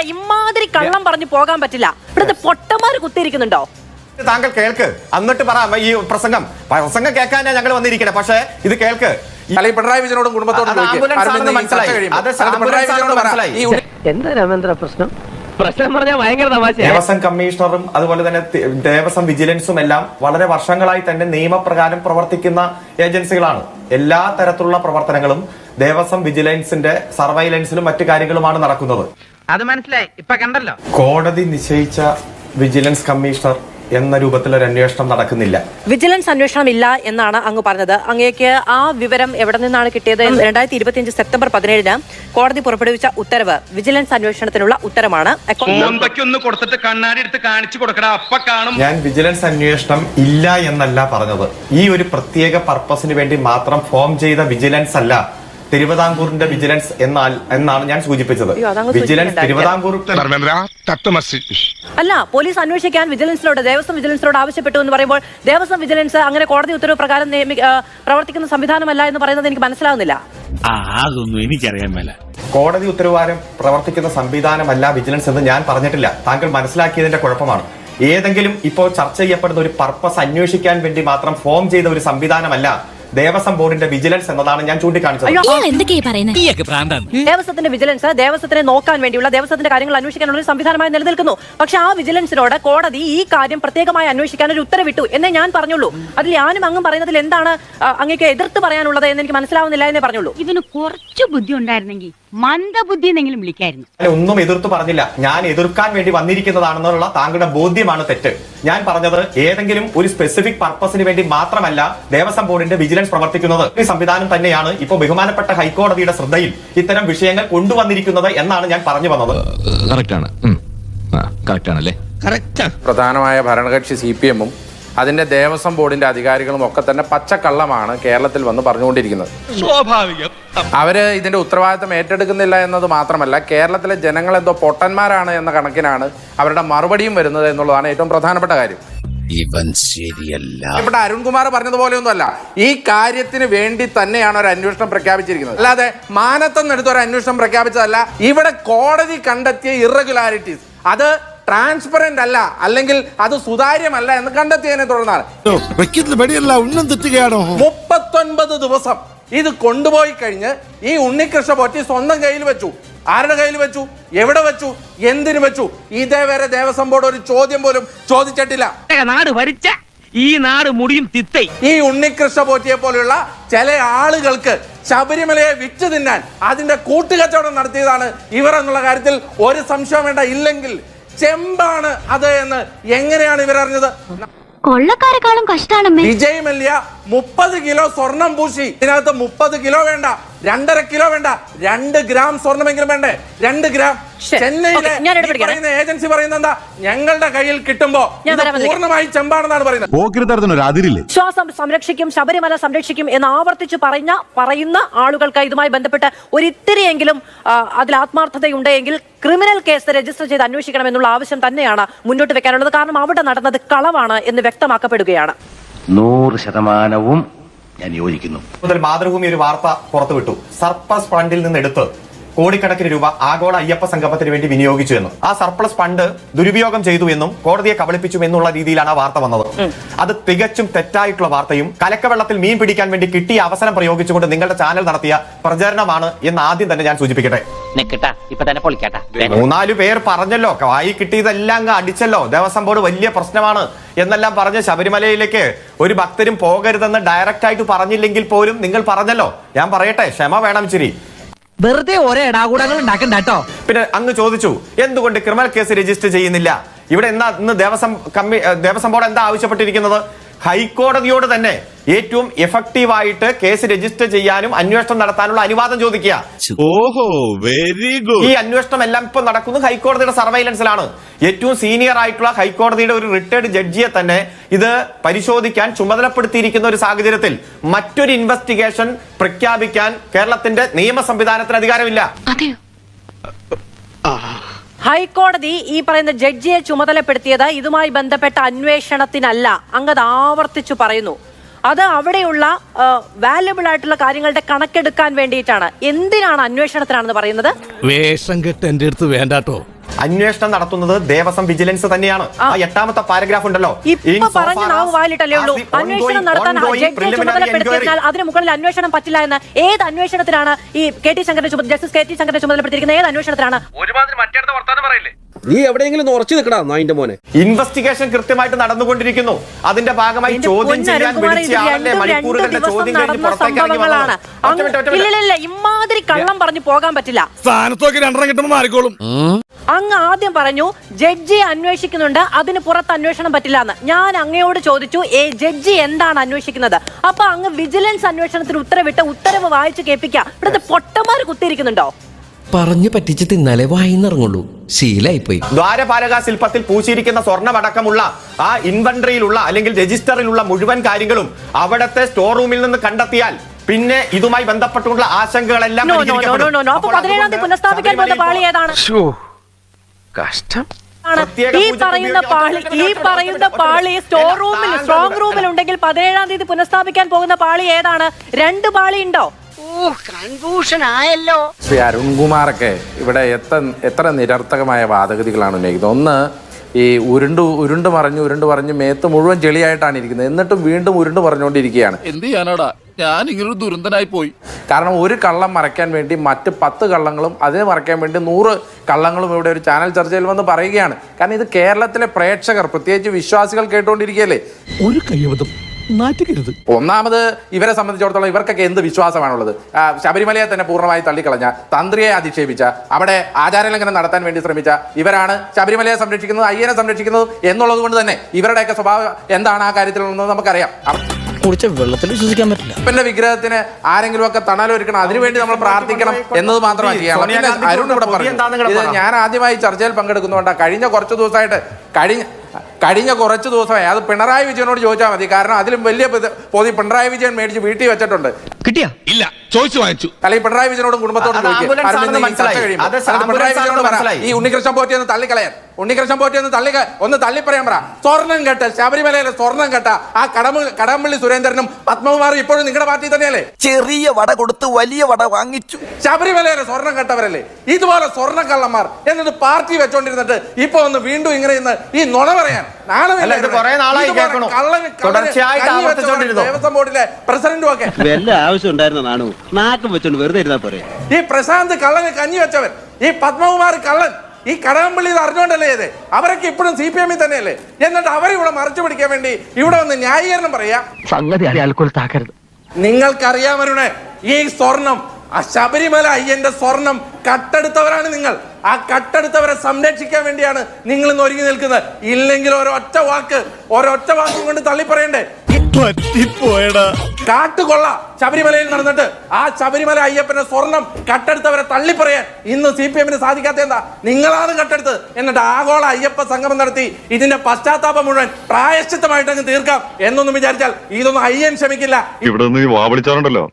പറ്റില്ല ഇമാതിരി കള്ളം പറഞ്ഞു പോകാൻ പറ്റില്ല. ഇവിടുത്തെ പൊട്ടന്മാര് കുത്തിയിരിക്കുന്നുണ്ടോ? താങ്കൾ കേൾക്ക്. എന്നിട്ട് പറ ഈ പ്രസംഗം. പ്രസംഗം കേൾക്കാനാ ഞങ്ങൾ വന്നിരിക്കണേ. പക്ഷേ ഇത് കേൾക്ക്. അല്ലെങ്കിൽ പിണറായി വിജയനോടും കുടുംബത്തോടും എന്താ രാമേന്ദ്ര പ്രശ്നം? പ്രശ്നം പറഞ്ഞാൽ ഭയങ്കര തമാശ ദേവസ്വം കമ്മീഷണറും അതുപോലെ തന്നെ ദേവസ്വം വിജിലൻസും എല്ലാം വളരെ വർഷങ്ങളായി തന്നെ നിയമപ്രകാരം പ്രവർത്തിക്കുന്ന ഏജൻസികളാണ്. എല്ലാ തരത്തിലുള്ള പ്രവർത്തനങ്ങളും ദേവസ്വം വിജിലൻസിന്റെ സർവൈലൻസിലും മറ്റു കാര്യങ്ങളുമാണ് നടക്കുന്നത്. അത് മനസ്സിലായി. ഇപ്പൊ കണ്ടല്ലോ. കോടതി നിശ്ചയിച്ച വിജിലൻസ് കമ്മീഷണർ എന്ന രൂപത്തിലൊരു അന്വേഷണം നടക്കുന്നില്ല. വിജിലൻസ് അന്വേഷണം ഇല്ല എന്നാണ് അങ്ങ് പറഞ്ഞത്. അങ്ങേക്ക് ആ വിവരം എവിടെ നിന്നാണ് കിട്ടിയത് രണ്ടായിരത്തി ഇരുപത്തിയഞ്ച് സെപ്റ്റംബർ പതിനേഴിന് കോടതി പുറപ്പെടുവിച്ച ഉത്തരവ് വിജിലൻസ് അന്വേഷണത്തിനുള്ള ഉത്തരമാണ്. അക്കൗ- ഒന്ന് കൊടുത്തിട്ട് കണ്ണാടി എടുത്ത് കാണിച്ചു കൊടുക്കടാ അപ്പ കാണും. ഞാൻ വിജിലൻസ് അന്വേഷണം ഇല്ല എന്നല്ല പറഞ്ഞത്. ഈ ഒരു പ്രത്യേക പർപ്പസിന് വേണ്ടി മാത്രം ഫോം ചെയ്ത വിജിലൻസ് അല്ല. തിരുവിതാംകൂറിന്റെ വിജിലൻസ് എന്നാൽ എന്നാണ് ഞാൻ സൂചിപ്പിച്ചത്. വിജിലൻസ്. തിരുവിതാംകൂർ അല്ല പോലീസ് അന്വേഷിക്കാൻ വിജിലൻസിനോട് ദേവസ്വം വിജിലൻസിനോട് ആവശ്യപ്പെട്ടു എന്ന് പറയുമ്പോൾ ദേവസ്വം വിജിലൻസ് അങ്ങനെ കോടതി ഉത്തരവ് പ്രകാരം നിയമി- പ്രവർത്തിക്കുന്ന സംവിധാനമല്ല എന്ന് പറയുന്നത് എനിക്ക് മനസ്സിലാവുന്നില്ല. ആ അതൊന്നും എനിക്കറിയാൻ മേല. കോടതി ഉത്തരവാരം പ്രവർത്തിക്കുന്ന സംവിധാനമല്ല വിജിലൻസ് എന്ന് ഞാൻ പറഞ്ഞിട്ടില്ല. താങ്കൾ മനസ്സിലാക്കിയതിന്റെ കുഴപ്പമാണ്. ഏതെങ്കിലും ഇപ്പോൾ ചർച്ച ചെയ്യപ്പെടുന്ന ഒരു പർപ്പസ് അന്വേഷിക്കാൻ വേണ്ടി മാത്രം ഫോം ചെയ്ത ഒരു സംവിധാനമല്ല ദേവസ്വം ബോർഡിന്റെ വിജിലൻസ് എന്നതാണ് ഞാൻ ചൂണ്ടിക്കാണിച്ചത്. ദേവസ്വത്തിന്റെ വിജിലൻസ് ദേവസ്വത്തിനെ നോക്കാൻ വേണ്ടിയുള്ള ദേവസ്വത്തിന്റെ കാര്യങ്ങൾ അന്വേഷിക്കാനുള്ള ഒരു സംവിധാനമായി നിലനിൽക്കുന്നു. പക്ഷെ ആ വിജിലൻസിനോട് കോടതി ഈ കാര്യം പ്രത്യേകമായി അന്വേഷിക്കാൻ ഒരു ഉത്തരവിട്ടു എന്നേ ഞാൻ പറഞ്ഞുള്ളൂ. അതിൽ ഞാനും അങ്ങും പറയുന്നതിൽ എന്താണ് അങ്ങേക്ക് എതിർത്ത് പറയാനുള്ളത് എന്ന് എനിക്ക് മനസ്സിലാവുന്നില്ല എന്നേ പറഞ്ഞുള്ളൂ. ഇവന് കുറച്ച് ബുദ്ധി ഉണ്ടായിരുന്നെങ്കിൽ മന്ദബുദ്ധി എന്നെങ്കിലും വിളിക്കായിരുന്നു. ഒന്നും എതിർത്ത് പറഞ്ഞില്ല. ഞാൻ എതിർക്കാൻ വേണ്ടി വന്നിരിക്കുന്നതാണെന്നുള്ള താങ്കളുടെ ബോധ്യമാണ് തെറ്റ്. ഞാൻ പറഞ്ഞത് ഏതെങ്കിലും ഒരു സ്പെസിഫിക് പർപ്പസിന് വേണ്ടി മാത്രമല്ല ദേവസ്വം ബോർഡിന്റെ വിജിലൻസ് പ്രവർത്തിക്കുന്നത്. ഈ സംവിധാനം തന്നെയാണ് ഇപ്പോൾ ബഹുമാനപ്പെട്ട ഹൈക്കോടതിയുടെ ശ്രദ്ധയിൽ ഇത്തരം വിഷയങ്ങൾ കൊണ്ടുവന്നിരിക്കുന്നത് എന്നാണ് ഞാൻ പറഞ്ഞു വന്നത്. പ്രധാനമായ ഭരണകക്ഷി സി പി എമ്മും അതിന്റെ ദേവസ്വം ബോർഡിന്റെ അധികാരികളും ഒക്കെ തന്നെ പച്ചക്കള്ളമാണ് കേരളത്തിൽ വന്ന് പറഞ്ഞുകൊണ്ടിരിക്കുന്നത്. സ്വാഭാവികം. അവർ ഇതിന്റെ ഉത്തരവാദിത്തം ഏറ്റെടുക്കുന്നില്ല എന്നത് മാത്രമല്ല കേരളത്തിലെ ജനങ്ങൾ എന്തോ പൊട്ടന്മാരാണ് എന്ന കണക്കിനാണ് അവരുടെ മറുപടിയും വരുന്നത് എന്നുള്ളതാണ് ഏറ്റവും പ്രധാനപ്പെട്ട കാര്യം. ഇവൻ ശരിയല്ല. ഇവിടെ അരുൺകുമാർ പറഞ്ഞതുപോലെയൊന്നുമല്ല ഈ കാര്യത്തിന് വേണ്ടി തന്നെയാണ് ഒരു അന്വേഷണം പ്രഖ്യാപിച്ചിരിക്കുന്നത്. അല്ലാതെ മാനത്തം എടുത്ത ഒരു അന്വേഷണം പ്രഖ്യാപിച്ചതല്ല ഇവിടെ കോടതി കണ്ടെത്തിയ ഇറഗുലാരിറ്റീസ് അത് ട്രാൻസ്പെറന്റ് അല്ല അല്ലെങ്കിൽ അത് സുതാര്യമല്ല എന്ന് കണ്ടെത്തിയതിനെ തുടർന്നാണ്. മുപ്പത്തൊൻപത് ദിവസം ഇത് കൊണ്ടുപോയി കഴിഞ്ഞ് ഈ ഉണ്ണികൃഷ്ണ പോറ്റി സ്വന്തം കയ്യിൽ വെച്ചു. ആരുടെ കയ്യിൽ വെച്ചു? എവിടെ വെച്ചു? എന്തിനു വെച്ചു? ഇതേവരെ ദേവസ്വം ബോർഡ് ഒരു ചോദ്യം പോലും ചോദിച്ചിട്ടില്ല. നാട് ഭരിച്ച ഈ നാട് മുടിയും തിത്തൈ. ഈ ഉണ്ണികൃഷ്ണ പോറ്റിയെ പോലെയുള്ള ചില ആളുകൾക്ക് ശബരിമലയെ വിറ്റ് തിന്നാൻ അതിന്റെ കൂട്ടുകച്ചവടം നടത്തിയതാണ് ഇവർ എന്നുള്ള കാര്യത്തിൽ ഒരു സംശയം വേണ്ട. ഇല്ലെങ്കിൽ ചെമ്പാണ് അത് എന്ന് എങ്ങനെയാണ് ഇവർ അറിഞ്ഞത്? കൊള്ളക്കാരെക്കാളും കഷ്ടാണമ്മേ വിജയ് മല്യ മുപ്പത് കിലോ സ്വർണം പൂശി. ഇതിനകത്ത് മുപ്പത് കിലോ വേണ്ട. രണ്ടര കിലോ വേണ്ട. രണ്ട് ഗ്രാം സ്വർണമെങ്കിലും വേണ്ടേ? രണ്ട് ഗ്രാം. ചെന്നൈയിലെ. പറയുന്ന ഏജൻസി പറയുന്നത് എന്താ? ഞങ്ങളുടെ കയ്യിൽ കിട്ടുമ്പോ. പൂർണമായി ചെമ്പാണെന്നാണ് പറയുന്നത്. അതിരില്ലേ? വിശ്വാസം സംരക്ഷിക്കും ശബരിമല സംരക്ഷിക്കും എന്ന് ആവർത്തിച്ച് പറഞ്ഞ പറയുന്ന ആളുകൾക്ക് ഇതുമായി ബന്ധപ്പെട്ട് ഒരിത്തിരിയെങ്കിലും അതിൽ ആത്മാർത്ഥതയുണ്ടെങ്കിൽ ക്രിമിനൽ കേസ് രജിസ്റ്റർ ചെയ്ത് അന്വേഷിക്കണം എന്നുള്ള ആവശ്യം തന്നെയാണ് മുന്നോട്ട് വെക്കാനുള്ളത്. കാരണം അവിടെ നടന്നത് കളവാണ് എന്ന് വ്യക്തമാക്കപ്പെടുകയാണ്. നൂറ് ശതമാനവും ഞാൻ യോജിക്കുന്നു. മുതൽ മാതൃഭൂമി ഒരു വാർത്ത പുറത്തുവിട്ടു. സർപ്പസ് ഫണ്ടിൽ നിന്ന് എടുത്ത് കോടിക്കണക്കിന് രൂപ ആഗോള അയ്യപ്പ സംഗമത്തിന് വേണ്ടി വിനിയോഗിച്ചു എന്നും. ആ സർപ്ലസ് ഫണ്ട് ദുരുപയോഗം ചെയ്തു എന്നും കോടതിയെ കബളിപ്പിച്ചു എന്നുള്ള രീതിയിലാണ് ആ വാർത്ത വന്നത്. അത് തികച്ചും തെറ്റായിട്ടുള്ള വാർത്തയും കലക്കവെള്ളത്തിൽ മീൻ പിടിക്കാൻ വേണ്ടി കിട്ടിയ അവസരം പ്രയോഗിച്ചുകൊണ്ട് നിങ്ങളുടെ ചാനൽ നടത്തിയ പ്രചരണമാണ് എന്ന് ആദ്യം തന്നെ ഞാൻ സൂചിപ്പിക്കട്ടെ. മൂന്നാലു പേർ പറഞ്ഞല്ലോ വായി കിട്ടിയതെല്ലാം അങ്ങ് അടിച്ചല്ലോ ദേവസ്വം ബോർഡ് വലിയ പ്രശ്നമാണ് എന്നെല്ലാം പറഞ്ഞ് ശബരിമലയിലേക്ക് ഒരു ഭക്തരും പോകരുതെന്ന് ഡയറക്റ്റ് ആയിട്ട് പറഞ്ഞില്ലെങ്കിൽ പോലും നിങ്ങൾ പറഞ്ഞല്ലോ. ഞാൻ പറയട്ടെ ക്ഷമ വേണം ഇച്ചിരി. വെറുതെ ഒരേ ഇടാകൂടങ്ങൾ ഉണ്ടാക്കണ്ട പിന്നെ അങ്ങ് ചോദിച്ചു എന്തുകൊണ്ട് ക്രിമിനൽ കേസ് രജിസ്റ്റർ ചെയ്യുന്നില്ല? ഇവിടെ എന്താ ഇന്ന് ദേവസ്വം കമ്മി ദേവസ്വം ബോർഡ് എന്താ ആവശ്യപ്പെട്ടിരിക്കുന്നത്? ഹൈക്കോടതിയോട് തന്നെ ഏറ്റവും എഫക്റ്റീവായിട്ട് കേസ് രജിസ്റ്റർ ചെയ്യാനും അന്വേഷണം നടത്താനുള്ള അനുവാദം ചോദിക്കുക. ഓഹോ വെരി ഗുഡ്. ഈ അന്വേഷണം എല്ലാം ഇപ്പൊ നടക്കുന്നത് ഹൈക്കോടതിയുടെ സർവൈലൻസിലാണ്. ഏറ്റവും സീനിയർ ആയിട്ടുള്ള ഹൈക്കോടതിയുടെ ഒരു റിട്ടയർഡ് ജഡ്ജിയെ തന്നെ ഇത് പരിശോധിക്കാൻ ചുമതലപ്പെടുത്തിയിരിക്കുന്ന ഒരു സാഹചര്യത്തിൽ മറ്റൊരു ഇൻവെസ്റ്റിഗേഷൻ പ്രഖ്യാപിക്കാൻ കേരളത്തിന്റെ നിയമ സംവിധാനത്തിന് അധികാരമില്ല ഹൈക്കോടതി ഈ പറയുന്ന ജഡ്ജിയെ ചുമതലപ്പെടുത്തിയത് ഇതുമായി ബന്ധപ്പെട്ട അന്വേഷണത്തിനല്ല. അങ്ങത് ആവർത്തിച്ചു പറയുന്നു. അത് അവിടെയുള്ള വാല്യബിൾ ആയിട്ടുള്ള കാര്യങ്ങളുടെ കണക്കെടുക്കാൻ വേണ്ടിയിട്ടാണ്. എന്തിനാണ് അന്വേഷണത്തിനാണെന്ന് പറയുന്നത്? വേഷം കെട്ട് എന്റെ അടുത്ത് വേണ്ടാട്ടോ. അന്വേഷണം നടത്തുന്നത് ദേവസ്വം വിജിലൻസ് തന്നെയാണ്. ആ. എട്ടാമത്തെ പാരഗ്രാഫ് ഉണ്ടല്ലോ. അന്വേഷണം നടത്താൻ അതിന് മുകളിൽ അന്വേഷണം പറ്റില്ല എന്ന് ഏത് അന്വേഷണത്തിലാണ് ഈ കെ ടി ശങ്കരന്റെ ജസ്റ്റിസ് കെ ടി ശങ്കരന്റെ ചുമതലപ്പെടുത്തിയിരിക്കുന്ന ഏത് അന്വേഷണത്തിലാണ്? ഒരുമാതിരി മറ്റേ വർത്താനം പറയില്ലേ? നീ എവിടെയെങ്കിലും ഉറച്ചു നിൽക്കടാ നായിന്റെ മോനെ. ഇൻവെസ്റ്റിഗേഷൻ കൃത്യമായിട്ട് നടന്നുകൊണ്ടിരിക്കുന്നു. അതിന്റെ ഭാഗമായി ചോദ്യം ചെയ്യാൻ വിളിച്ച ആളുടെ മണിക്കൂറുകളുടെ ചോദ്യം കഴിഞ്ഞ് പുറത്തേക്ക് ഇറങ്ങി സംഭവങ്ങളാണ്. വന്നത് ഒറ്റ അങ്ങ് മിനിറ്റ്, ഒറ്റ മിനിറ്റ്. ഇല്ലില്ല ഇമാതിരി കള്ളം പറഞ്ഞു പോകാൻ പറ്റില്ല. സ്ഥാനത്തൊക്കെ രണ്ടെണ്ണം കിട്ടുമ്പോൾ മാറിക്കോളും. അങ്ങ് ആദ്യം പറഞ്ഞു ജഡ്ജി അന്വേഷിക്കുന്നുണ്ട് അതിന് പുറത്ത് അന്വേഷണം പറ്റില്ല എന്ന്. ഞാൻ അങ്ങയോട് ചോദിച്ചു ഏ ജഡ്ജി എന്താണ് അന്വേഷിക്കുന്നത്? അപ്പൊ അങ്ങ് വിജിലൻസ് അന്വേഷണത്തിന് ഉത്തരവിട്ട് ഉത്തരവ് വായിച്ചു കേൾപ്പിക്കാം. ഇവിടുത്തെ പൊട്ടന്മാർ കുത്തിയിരിക്കുന്നുണ്ടോ? പറഞ്ഞു പറ്റിച്ച് തിന്നാലേ വായിന്നിറങ്ങുള്ളൂ ശീലായിപ്പോയി. ദ്വാരപാലക ശില്പത്തിൽ പൂശിയിരിക്കുന്ന സ്വർണമടക്കമുള്ള ആ ഇൻവെന്ററിയിലുള്ള അല്ലെങ്കിൽ രജിസ്റ്ററിലുള്ള മുഴുവൻ കാര്യങ്ങളും അവിടത്തെ സ്റ്റോർ റൂമിൽ നിന്ന് കണ്ടെത്തിയാൽ പിന്നെ ഇതുമായി ബന്ധപ്പെട്ടുള്ള ആശങ്കകളെല്ലാം പുനഃസ്ഥാപിക്കാൻ പോകുന്ന പാളി ഏതാണ്? കഷ്ടം. ഈ പറയുന്ന പാളി ഈ പറയുന്ന പാളി സ്റ്റോർ റൂമിൽ സ്ട്രോങ് റൂമിൽ ഉണ്ടെങ്കിൽ പതിനേഴാം തീയതി പുനഃസ്ഥാപിക്കാൻ പോകുന്ന പാളി ഏതാണ്? രണ്ട് പാളി ഉണ്ടോ? ആയല്ലോ ശ്രീ അരുൺകുമാറൊക്കെ ഇവിടെ എത്ര എത്ര നിരർത്ഥകമായ വാദഗതികളാണ് ഉന്നയിക്കുന്നത്. ഒന്ന് ഈ ഉരുണ്ട് ഉരുണ്ട് മറിഞ്ഞു ഉരുണ്ട് മറിഞ്ഞ് മേത്ത് മുഴുവൻ ചെളിയായിട്ടാണ് ഇരിക്കുന്നത്. എന്നിട്ടും വീണ്ടും ഉരുണ്ട് പറഞ്ഞുകൊണ്ടിരിക്കുകയാണ് എന്ത് ചെയ്യാനാടാ? ഞാൻ ഇങ്ങനൊരു ദുരന്തനായി പോയി. കാരണം ഒരു കള്ളം മറയ്ക്കാൻ വേണ്ടി മറ്റ് പത്ത് കള്ളങ്ങളും അതിനെ മറയ്ക്കാൻ വേണ്ടി നൂറ് കള്ളങ്ങളും ഇവിടെ ഒരു ചാനൽ ചർച്ചയിൽ വന്ന് പറയുകയാണ്. കാരണം ഇത് കേരളത്തിലെ പ്രേക്ഷകർ പ്രത്യേകിച്ച് വിശ്വാസികൾ കേട്ടുകൊണ്ടിരിക്കുകയല്ലേ? ഒരു കയ്യബദ്ധം നാറ്റുകരുത്. ഒന്നാമത് ഇവരെ സംബന്ധിച്ചിടത്തോളം ഇവർക്കൊക്കെ എന്ത് വിശ്വാസമാണുള്ളത്? ശബരിമലയെ തന്നെ പൂർണമായി തള്ളിക്കളഞ്ഞ തന്ത്രിയെ അധിക്ഷേപിച്ച അവിടെ ആചാരലംഘനം നടത്താൻ വേണ്ടി ശ്രമിച്ച ഇവരാണ് ശബരിമലയെ സംരക്ഷിക്കുന്നത് അയ്യനെ സംരക്ഷിക്കുന്നത് എന്നുള്ളത് കൊണ്ട് തന്നെ ഇവരുടെയൊക്കെ സ്വഭാവം എന്താണ് ആ കാര്യത്തിലുള്ളത് നമുക്കറിയാം. കുടിച്ച വെള്ളത്തിൽ വിശ്വസിക്കാൻ പറ്റില്ല. അപ്പന്റെ വിഗ്രഹത്തിന് ആരെങ്കിലും ഒക്കെ തണലൊരുക്കണം അതിനുവേണ്ടി നമ്മൾ പ്രാർത്ഥിക്കണം എന്നത് മാത്രമാണ് ചെയ്യാനുള്ളത്. പിന്നെ അരുൺ ഇവിടെ പറഞ്ഞു ഇത് ഞാൻ ആദ്യമായി ചർച്ചയിൽ പങ്കെടുക്കുന്നതുകൊണ്ടാണ് കഴിഞ്ഞ കുറച്ച് ദിവസമായിട്ട് കഴിഞ്ഞ കഴിഞ്ഞ കുറച്ച് ദിവസമായി. അത് പിണറായി വിജയനോട് ചോദിച്ചാൽ മതി. കാരണം അതിലും വലിയ പൊതി- പിണറായി വിജയൻ മേടിച്ച് വീട്ടിൽ വെച്ചിട്ടുണ്ട്. കിട്ടിയാ? ഇല്ല. ചോദിച്ചു വാങ്ങിച്ചു. അല്ലെങ്കിൽ പിണറായി വിജയനോടും കുടുംബത്തോടും ഈ പിണറായി വിജയനോട് പറ. ഉണ്ണികൃഷ്ണൻ പോറ്റി ഒന്ന് തള്ളിക്കളയാൻ. ഉണ്ണികൃഷ്ണൻ പോറ്റി ഒന്ന് തള്ളി ഒന്ന് തള്ളി പറയാൻ പറ. സ്വർണം കെട്ട ശബരിമലയിലെ സ്വർണം കെട്ട ആ കടമ കടമ്പള്ളി സുരേന്ദ്രനും പത്മകുമാറും ഇപ്പോഴും നിങ്ങളുടെ പാർട്ടി തന്നെയല്ലേ? ചെറിയ വട കൊടുത്ത് വലിയ വട വാങ്ങിച്ചു. ശബരിമലയിലെ സ്വർണം കെട്ടവരല്ലേ? ഇതുപോലെ സ്വർണക്കള്ളന്മാർ എന്നിട്ട് പാർട്ടി വെച്ചോണ്ടിരുന്നിട്ട് ഇപ്പൊ ഒന്ന് വീണ്ടും ഇങ്ങനെ ഇന്ന് ഈ നുണ പറയാൻ. ദേവസ്വം ബോർഡിലെ പ്രസിഡന്റും ഒക്കെ. വല്ല ആവശ്യം ഉണ്ടായിരുന്ന നാണു? നാക്കം വെച്ചോണ്ട് വെറുതെ ഇരുന്നാ പോരെ? ഈ പ്രശാന്ത് കള്ളന് കഞ്ഞി വെച്ചവൻ ഈ പത്മകുമാർ കള്ളൻ ഈ കടകംപള്ളി ഇത് അറിഞ്ഞോണ്ടല്ലേ ഇത്? അവരൊക്കെ ഇപ്പോഴും സി പി എമ്മിൽ തന്നെയല്ലേ? എന്നിട്ട് അവരെ ഇവിടെ മറച്ചു പിടിക്കാൻ വേണ്ടി ഇവിടെ വന്ന് ന്യായീകരണം പറയാ? സംഗതി താക്കരുത്. നിങ്ങൾക്കറിയാമരുണേ ഈ സ്വർണം ആ ശബരിമല അയ്യന്റെ സ്വർണം കട്ടെടുത്തവരാണ് നിങ്ങൾ. ആ കട്ടെടുത്തവരെ സംരക്ഷിക്കാൻ വേണ്ടിയാണ് നിങ്ങൾ ഇന്ന് ഒരുങ്ങി നിൽക്കുന്നത്. ഇല്ലെങ്കിൽ ഒരൊറ്റ വാക്ക് ഒരൊറ്റ വാക്കും കൊണ്ട് തള്ളി പറയണ്ടേ പറ്റിപ്പോയടാ. കാട്ടുകൊള്ള ശബരിമലയിൽ നടന്നിട്ട് ആ ശബരിമല അയ്യപ്പന്റെ സ്വർണം കട്ടെടുത്തവരെ തള്ളി പറയാൻ ഇന്ന് സി പി എമ്മിന് സാധിക്കാത്ത എന്താ? നിങ്ങളാണ് കട്ടെടുത്ത് എന്നിട്ട് ആഗോള അയ്യപ്പ സംഗമം നടത്തി ഇതിന്റെ പശ്ചാത്താപം മുഴുവൻ പ്രായശ്ചിത്തമായിട്ട് അങ്ങ് തീർക്കാം എന്നൊന്നും വിചാരിച്ചാൽ ഇതൊന്നും അയ്യൻ ക്ഷമിക്കില്ല. ഇവിടെ നിന്ന് വാ വിളിച്ചാറുണ്ടല്ലോ